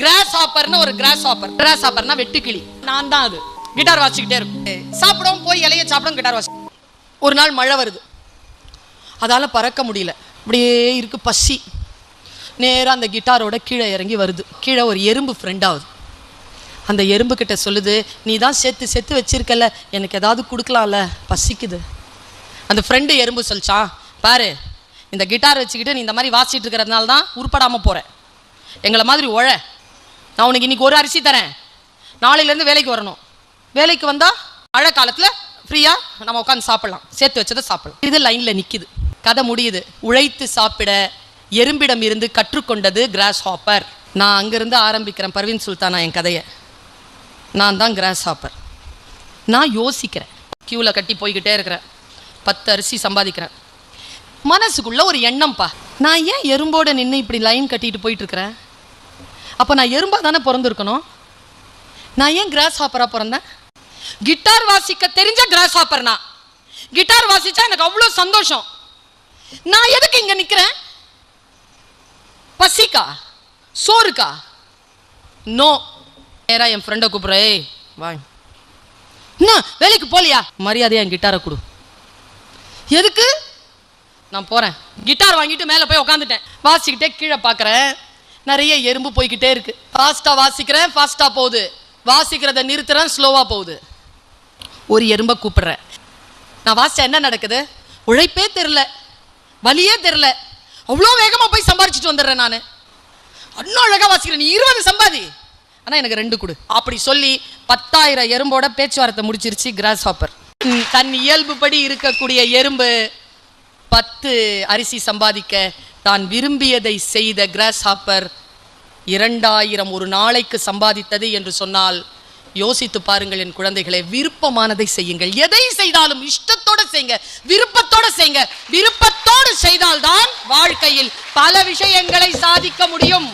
Cross ஹாப்பர்னு ஒரு cross hopper cross ஹாப்பர்னா வெட்டுக்கிளி. நான் தான் அது. கிட்டார் வாசிக்கிட்டே இருக்கும். சாப்பிடவும் போய் இலைய சாப்பிடவும் கிட்டார் வாசி ஒரு நாள் மழை வருது. அதால பறக்க முடியல. அப்படியே இருக்கு பசி. நேரா அந்த கிட்டாரோட கீழே இறங்கி வருது. கீழே ஒரு எறும்பு ஃப்ரெண்ட் ஆகுது. அந்த எறும்பு கிட்ட சொல்லுது நீ தான் சேர்த்து சேர்த்து வச்சிருக்கல எனக்கு ஏதாவது கொடுக்கலாம்ல? பசிக்குது. அந்த ஃப்ரெண்டு எறும்பு சொல்லிச்சான் பாரு இந்த கிட்டார் வச்சுக்கிட்டு நீ இந்த மாதிரி வாசிட்டு இருக்கிறதுனால தான் உருப்படாமல் போற. எங்களை மாதிரி உழ. நான் உனக்கு இன்னைக்கு ஒரு அரிசி தரேன். நாளையிலேருந்து வேலைக்கு வரணும். வேலைக்கு வந்தால் மழை காலத்தில் ஃப்ரீயாக நம்ம உட்காந்து சாப்பிட்லாம். சேர்த்து வச்சதை சாப்பிடலாம். இது லைனில் நிற்கிது கதை முடியுது. உழைத்து சாப்பிட எறும்பிடம் இருந்து கற்றுக்கொண்டது கிராஸ் ஹாப்பர் நான் அங்கேருந்து ஆரம்பிக்கிறேன். பர்வீன் சுல்தானா என் கதையை. நான் தான் கிராஸ் ஹாப்பர் நான் யோசிக்கிறேன். க்யூவில் கட்டி போய்கிட்டே இருக்கிறேன். பத்து அரிசி சம்பாதிக்கிறேன். மனசுக்குள்ளே ஒரு எண்ணம்ப்பா நான் ஏன் எறும்போட நின்று இப்படி லைன் கட்டிட்டு போயிட்டுருக்கிறேன் அப்போ நான் எறும்பாக தானே பிறந்திருக்கணும்? நான் ஏன் கிராஸ் ஹாப்பராக பிறந்தேன்? கிட்டார் வாசிக்க தெரிஞ்ச கிராஸ் ஹாப்பர் நான். கிட்டார் வாசிச்சா எனக்கு அவ்வளோ சந்தோஷம். நான் எதுக்கு இங்கே நிற்கிறேன் பசிக்கா? சோறுக்கா? நோ நேரா என் ஃப்ரெண்டை கூப்பிட்றே வாய். என்ன வேலைக்கு போலியா? மரியாதையா என் கிட்டாரை கொடு. எதுக்கு? நான் போகிறேன் கிட்டார் வாங்கிட்டு மேலே போய் உட்காந்துட்டேன் வாசிக்கிட்டே கீழே பார்க்குறேன் நிறைய எறும்பு போய்கிட்டே இருக்கு. ஃபாஸ்ட்டாக வாசிக்கிறேன் ஃபாஸ்ட்டாக போகுது. வாசிக்கிறத நிறுத்துறேன் ஸ்லோவாக போகுது. ஒரு எறும்பை கூப்பிடுறேன். நான் வாசிச்சா என்ன நடக்குது? உழைப்பே தெரில. வலியே தெரில. அவ்வளோ வேகமாக போய் சம்பாரிச்சிட்டு வந்துடுறேன் நான். இன்னும் அழகாக வாசிக்கிறேன். நீ இருபது சம்பாதி. ஆனால் எனக்கு ரெண்டு கொடு. அப்படி சொல்லி பத்தாயிரம் எறும்போட பேச்சுவார்த்தை முடிச்சிருச்சு கிராஸ் ஹாப்பர் தன் இயல்புபடி இருக்கக்கூடிய எறும்பு பத்து அரிசி சம்பாதிக்க தான் விரும்பியதை செய்த கிராஸ் ஹாப்பர் இரண்டாயிரம் ஒரு நாளைக்கு சம்பாதித்தது என்று சொன்னால் யோசித்து பாருங்கள் என் குழந்தைகளை விருப்பமானதை செய்யுங்கள். எதை செய்தாலும் இஷ்டத்தோட செய்யுங்க விருப்பத்தோட செய்யுங்க விருப்பத்தோடு செய்தால்தான் வாழ்க்கையில் பல விஷயங்களை சாதிக்க முடியும்.